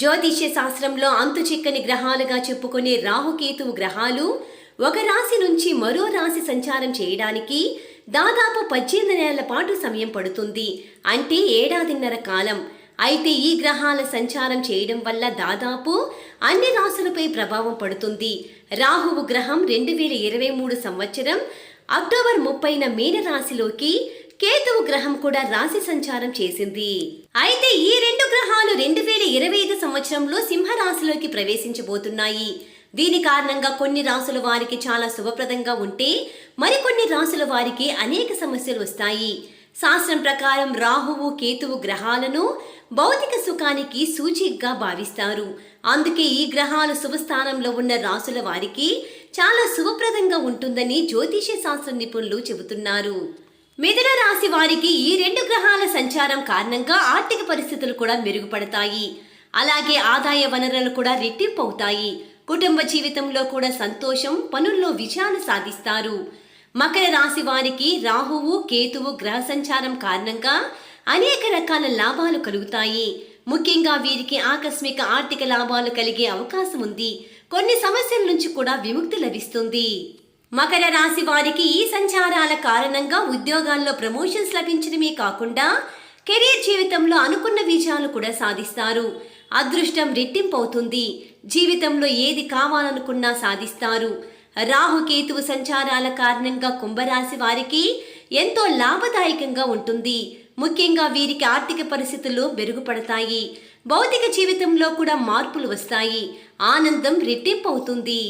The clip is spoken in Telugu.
జ్యోతిష్య శాస్త్రంలో అంతు చిక్కని గ్రహాలుగా చెప్పుకునే రాహుకేతువు గ్రహాలు ఒక రాశి నుంచి మరో రాశి సంచారం చేయడానికి దాదాపు పద్దెనిమిది నెలల పాటు సమయం పడుతుంది. అంటే ఏడాదిన్నర కాలం. అయితే ఈ గ్రహాల సంచారం చేయడం వల్ల దాదాపు అన్ని రాశులపై ప్రభావం పడుతుంది. రాహువు గ్రహం రెండు వేల ఇరవై మూడు సంవత్సరం అక్టోబర్ ముప్పైన మీన రాశిలోకి కేతువు గ్రహం కూడా రాశి సంచారం చేసింది. అయితే ఈ రెండు గ్రహాలు రెండు వేల ఇరవై ఐదు సంవత్సరంలో సింహ రాశిలోకి ప్రవేశించబోతున్నాయి. దీని కారణంగా కొన్ని రాసుల వారికి చాలా శుభప్రదంగా ఉంటే మరికొన్ని రాసుల వారికి అనేక సమస్యలు వస్తాయి. శాస్త్రం ప్రకారం రాహువు కేతువు గ్రహాలను భౌతిక సుఖానికి సూచికగా భావిస్తారు. అందుకే ఈ గ్రహాలు శుభస్థానంలో ఉన్న రాసుల వారికి చాలా శుభప్రదంగా ఉంటుందని జ్యోతిష శాస్త్ర నిపుణులు చెబుతున్నారు. మిథున రాశి వారికి ఈ రెండు గ్రహాల సంచారం కారణంగా ఆర్థిక పరిస్థితులు కూడా మెరుగుపడతాయి. అలాగే ఆదాయ వనరులు కూడా రెట్టింపు అవుతాయి కుటుంబ జీవితంలో కూడా సంతోషం పనుల్లో విజయాలు సాధిస్తారు. మకర రాశి వారికి రాహువు కేతువు గ్రహ సంచారం కారణంగా అనేక రకాల లాభాలు కలుగుతాయి. ముఖ్యంగా వీరికి ఆకస్మిక ఆర్థిక లాభాలు కలిగే అవకాశం ఉంది. కొన్ని సమస్యల నుంచి కూడా విముక్తి లభిస్తుంది. మకర రాశి వారికి ఈ సంచారాల కారణంగా ఉద్యోగాల్లో ప్రమోషన్స్ లభించడమే కాకుండా కెరీర్ జీవితంలో అనుకున్న విజయాలు కూడా సాధిస్తారు. అదృష్టం రెట్టింపు అవుతుంది. జీవితంలో ఏది కావాలనుకున్నా సాధిస్తారు. రాహుకేతువు సంచారాల కారణంగా కుంభరాశి వారికి ఎంతో లాభదాయకంగా ఉంటుంది. ముఖ్యంగా వీరికి ఆర్థిక పరిస్థితులు మెరుగుపడతాయి. భౌతిక జీవితంలో కూడా మార్పులు వస్తాయి. ఆనందం రెట్టింపు అవుతుంది.